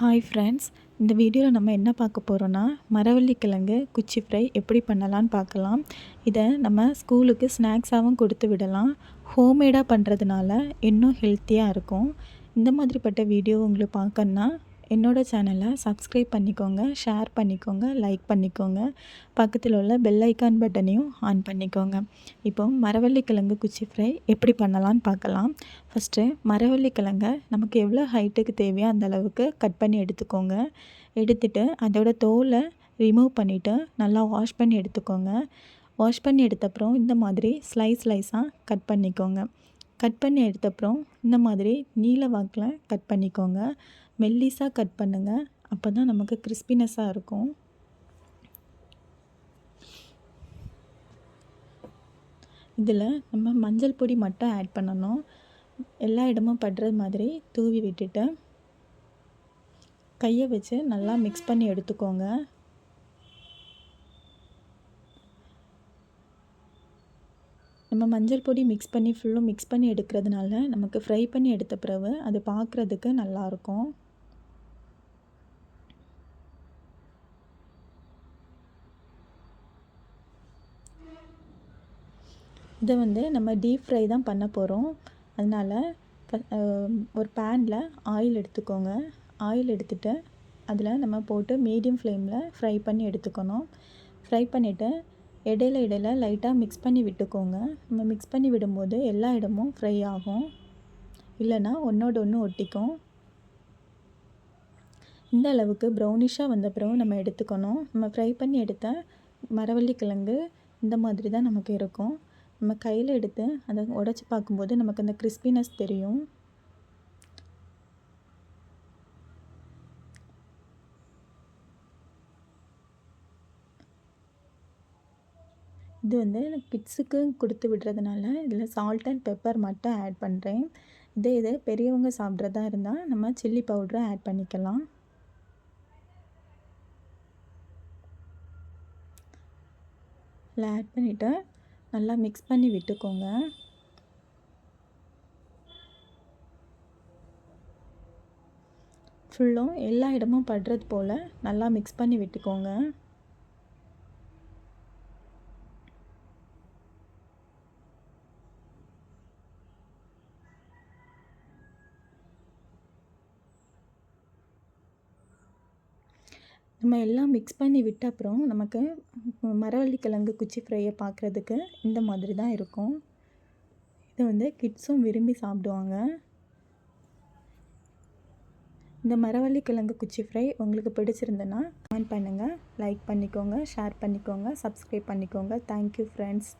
Hi friends இந்த வீடியோவில் நம்ம என்ன பார்க்க போகிறோன்னா மரவள்ளி கிழங்கு குச்சி ஃப்ரை எப்படி பண்ணலான்னு பார்க்கலாம். இதை நம்ம ஸ்கூலுக்கு ஸ்நாக்ஸாகவும் கொடுத்து விடலாம். ஹோம்மேடாக பண்ணுறதுனால இன்னும் ஹெல்த்தியாக இருக்கும். இந்த மாதிரிப்பட்ட வீடியோ உங்களுக்கு பார்க்கணுன்னா என்னோடய சேனலை சப்ஸ்கிரைப் பண்ணிக்கோங்க ஷேர் பண்ணிக்கோங்க லைக் பண்ணிக்கோங்க. பக்கத்தில் உள்ள பெல் ஐக்கான் பட்டனையும் ஆன் பண்ணிக்கோங்க. இப்போ மரவள்ளி கிழங்கு குச்சி ஃப்ரை எப்படி பண்ணலான்னு பார்க்கலாம். ஃபஸ்ட்டு மரவள்ளி கிழங்கை நமக்கு எவ்வளோ ஹைட்டுக்கு தேவையோ அந்த அளவுக்கு கட் பண்ணி எடுத்துக்கோங்க. எடுத்துட்டு அதோட தோலை ரிமூவ் பண்ணிவிட்டு நல்லா வாஷ் பண்ணி எடுத்துக்கோங்க. வாஷ் பண்ணி எடுத்தப்புறம் இந்த மாதிரி ஸ்லைஸ் ஸ்லைஸாக கட் பண்ணிக்கோங்க. கட் பண்ணி எடுத்தப்புறம் இந்த மாதிரி நீல வாக்கில் கட் பண்ணிக்கோங்க. மெல்லிஸாக கட் பண்ணுங்கள் அப்போ தான் நமக்கு கிறிஸ்பினஸ்ஸாக இருக்கும். இதில் நம்ம மஞ்சள் பொடி மட்டும் ஆட் பண்ணணும். எல்லா இடமும் படுற மாதிரி தூவி விட்டுட்டு கையை வச்சு நல்லா மிக்ஸ் பண்ணி எடுத்துக்கோங்க. நம்ம மஞ்சள் பொடி மிக்ஸ் பண்ணி ஃபுல்லும் மிக்ஸ் பண்ணி எடுக்கிறதுனால நமக்கு ஃப்ரை பண்ணி எடுத்த பிறகு அது பார்க்குறதுக்கு நல்லாயிருக்கும் இதை வந்து நம்ம டீப் ஃப்ரை தான் பண்ண போகிறோம் அதனால் ஒரு பேனில் ஆயில் எடுத்துக்கோங்க. ஆயில் எடுத்துகிட்டு அதில் நம்ம போட்டு மீடியம் ஃப்ளேமில் ஃப்ரை பண்ணி எடுத்துக்கணும். ஃப்ரை பண்ணிவிட்டு இடையில இடையில லைட்டாக மிக்ஸ் பண்ணி விட்டுக்கோங்க. நம்ம மிக்ஸ் பண்ணி விடும்போது எல்லா இடமும் ஃப்ரை ஆகும். இல்லைன்னா ஒன்றோட ஒன்று ஒட்டிக்கும். இந்த அளவுக்கு ப்ரௌனிஷாக வந்த பிறகு நம்ம எடுத்துக்கணும். நம்ம ஃப்ரை பண்ணி எடுத்த மரவள்ளி கிழங்கு இந்த மாதிரி தான் நமக்கு இருக்கும். நம்ம கையில் எடுத்து அதை உடச்சி பார்க்கும்போது நமக்கு அந்த கிறிஸ்பினஸ் தெரியும். இது வந்து கிட்ஸுக்கு கொடுத்து விடுறதுனால இதில் சால்ட் அண்ட் பெப்பர் மட்டும் ஆட் பண்ணுறேன் இதே இது பெரியவங்க சாப்பிட்றதா இருந்தால் நம்ம சில்லி பவுட்ரை ஆட் பண்ணிக்கலாம். இதில் ஆட் பண்ணிவிட்டு நல்லா மிக்ஸ் பண்ணி விட்டுக்கோங்க. ஃபுல்லும் எல்லா இடமும் படுறது போல் நல்லா மிக்ஸ் பண்ணி விட்டுக்கோங்க. நம்ம எல்லாம் மிக்ஸ் பண்ணி விட்ட அப்புறம் நமக்கு மரவள்ளிக்கிழங்கு குச்சி ஃப்ரையை பார்க்குறதுக்கு இந்த மாதிரி தான் இருக்கும். இதை வந்து கிட்ஸும் விரும்பி சாப்பிடுவாங்க. இந்த மரவள்ளி கிழங்கு குச்சி ஃப்ரை உங்களுக்கு பிடிச்சிருந்ததுன்னா கமெண்ட் பண்ணுங்கள் லைக் பண்ணிக்கோங்க ஷேர் பண்ணிக்கோங்க சப்ஸ்கிரைப் பண்ணிக்கோங்க. Thank you friends